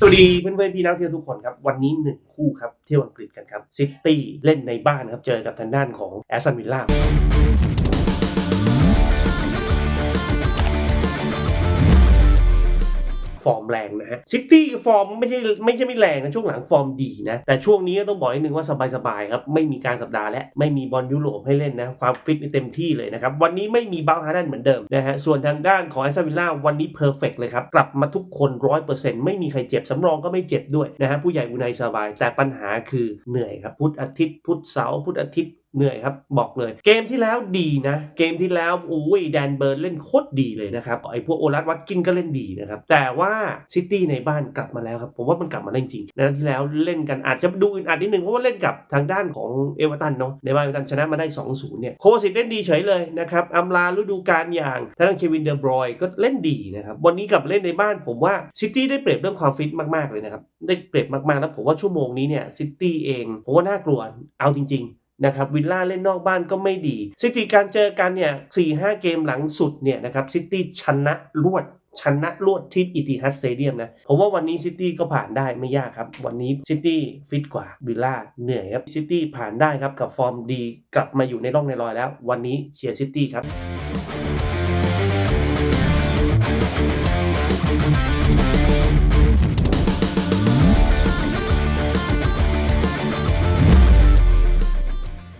สวัสดีเพื่อนๆพี่นักเที่ยวทุกคนครับ วันนี้หนึ่งคู่ครับ เที่ยวอังกฤษกันครับซิตี้เล่นในบ้านครับ เจอกับทางด้านของแอสตันวิลล่า ฟอร์มแรงนะฮะซิตี้ฟอร์มไม่ใช่ไม่ใช่ไม่แรงนะช่วงหลังฟอร์มดีนะแต่ช่วงนี้ก็ต้องบอกนิดนึงว่าสบายๆครับไม่มีการสัปดาห์และไม่มีบอลยุโรปให้เล่นนะความฟิตเต็มที่เลยนะครับวันนี้ไม่มีบาลฮาร์ดันเหมือนเดิมนะฮะส่วนทางด้านของแอสตันวิลล่าวันนี้เพอร์เฟกเลยครับกลับมาทุกคนร้อยเปอร์เซ็นต์ไม่มีใครเจ็บสำรองก็ไม่เจ็บด้วยนะฮะผู้ใหญ่อุนัยสบาย แต่ปัญหาคือเหนื่อยครับพุธอาทิตย์พุธเสาร์พุธอาทิตย์ เหนื่อยครับบอกเลย เกมที่แล้วดีนะ เกมที่แล้วอุ้ยแดนเบิร์นเล่นโคตรดีเลยนะครับไอพวกโอลัสวัตกินก็เล่นดีนะครับแต่ว่าซิตี้ในบ้านกลับมาแล้วครับผมว่ามันกลับมาเล่นจริงในัดที่แล้วเล่นกันอาจจะดูอึดอัดนิดนึงเพราะว่าเล่นกับทางด้านของเอเวอร์ตันเนาะในบ้านเอเวอร์ตันชนะมาได้2-0เนี่ยโควาสิตเล่นดีเฉยเลยนะครับอำลาฤดูกาลอย่างทางด้านเควินเดอร์บรอยก็เล่นดีนะครับวันนี้กลับเล่นในบ้านผมว่าซิตี้ได้เปรียบเรื่องความฟิตมากๆเลยนะครับได้เปรียบมากๆแล้วผมว่าชั่วโมงนี้เนี่ยซิตี้เองผมว่าน่ากลัวเอาจริง ๆ นะครับวิลล่าเล่นนอกบ้านก็ไม่ดีซิตี้การเจอกันเนี่ยสี่ห้าเกมหลังสุดเนี่ยนะครับซิตี้ชนะรวดชนะรวดที่อิติฮัดสเตเดียมนะ ผมว่าวันนี้ซิตี้ก็ผ่านได้ไม่ยากครับ วันนี้ซิตี้ฟิตกว่าวิลล่าเหนื่อยครับซิตี้ผ่านได้ครับกับฟอร์มดี กลับมาอยู่ในร่องในรอยแล้ว วันนี้เชียร์ซิตี้ครับ